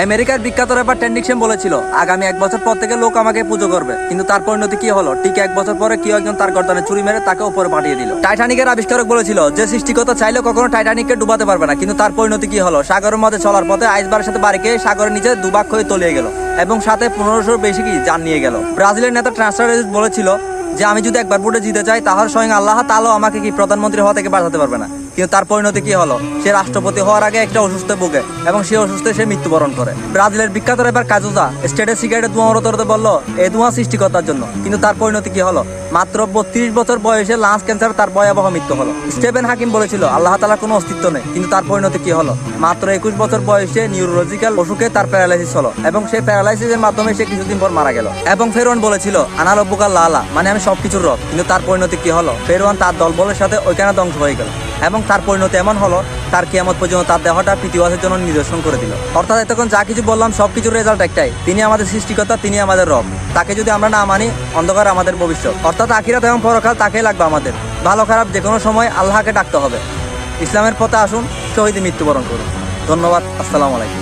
আমেরিকার বিখ্যাত র্যাপার টেন্ডিকশন বলেছিল, আগামী এক বছর পর থেকে লোক আমাকে পুজো করবে। কিন্তু তার পরিণতি কি হলো? ঠিক এক বছর পরে কেউ একজন তার গর্দানে চুরি মেরে তাকে উপরে পাঠিয়ে দিল। টাইটানিকের আবিষ্কারক বলেছিল, যে সৃষ্টিকতা চাইলে কখনো টাইটানিককে ডুবাতে পারবে না, কিন্তু তার পরিণতি কি হলো? সাগরের মধ্যে চলার পথে আইসবারের সাথে বাড়ি সাগরের নিচে দুবাক হয়ে তলিয়ে গেল এবং সাথে পনেরোশোর বেশি কি জান নিয়ে গেল। ব্রাজিলের নেতা ট্রান্সফার বলেছিল যে আমি যদি একবার ভোটে জিতে চাই তাহলে স্বয়ং আল্লাহ তাহলেও আমাকে কি প্রধানমন্ত্রী হওয়া থেকে বাঁচাতে পারবে না? কিন্তু তার পরিণতি কি হলো? সে রাষ্ট্রপতি হওয়ার আগে একটা অসুস্থ ভোগে এবং সে অসুস্থ সে মৃত্যুবরণ করে। ব্রাজিলের বিখ্যাত রেপার কাজুজা স্টেটে সিগারেটে ধোঁয়া বলল এই ধোঁয়া সৃষ্টিকর্তার জন্য। কিন্তু তার পরিণতি কি হলো? মাত্র বত্রিশ বছর বয়সে লাঞ্চ ক্যান্সার তার ভয়াবহ মৃত্যু হলো। স্টেফেন হাকিম বলেছিল, আল্লাহ তালার কোনো অস্তিত্ব নেই। কিন্তু তার পরিণতি কি হলো? মাত্র একুশ বছর বয়সে নিউরোলজিক্যাল অসুখে তার প্যারালাইসিস হলো এবং সেই প্যারালাইসিসের মাধ্যমে সে কিছুদিন পর মারা গেল। এবং ফেরোয়ান বলেছিল আনার অব্বুকাল লালা। মানে আমি সবকিছুর রব কিন্তু তার পরিণতি কি হলো? ফেরোয়ান তার দলবলের সাথে ওইখানে ধ্বংস হয়ে গেল। এবং তার পরিণতি এমন হলো, তার কিয়ামত পর্যন্ত তার দেহটা পৃথিবীবাসের জন্য নিদর্শন করে দিল। অর্থাৎ এতক্ষণ যা কিছু বললাম সব কিছুর রেজাল্ট একটাই, তিনি আমাদের সৃষ্টিকর্তা, তিনি আমাদের রব। তাকে যদি আমরা না মানি, অন্ধকার আমাদের ভবিষ্যৎ। অর্থাৎ আখিরাত এবং পরকাল তাকেই লাগবে আমাদের। ভালো খারাপ যে কোনো সময় আল্লাহকে ডাকতে হবে। ইসলামের পথে আসুন, শহীদ মৃত্যুবরণ করুন। ধন্যবাদ, আসসালামু আলাইকুম।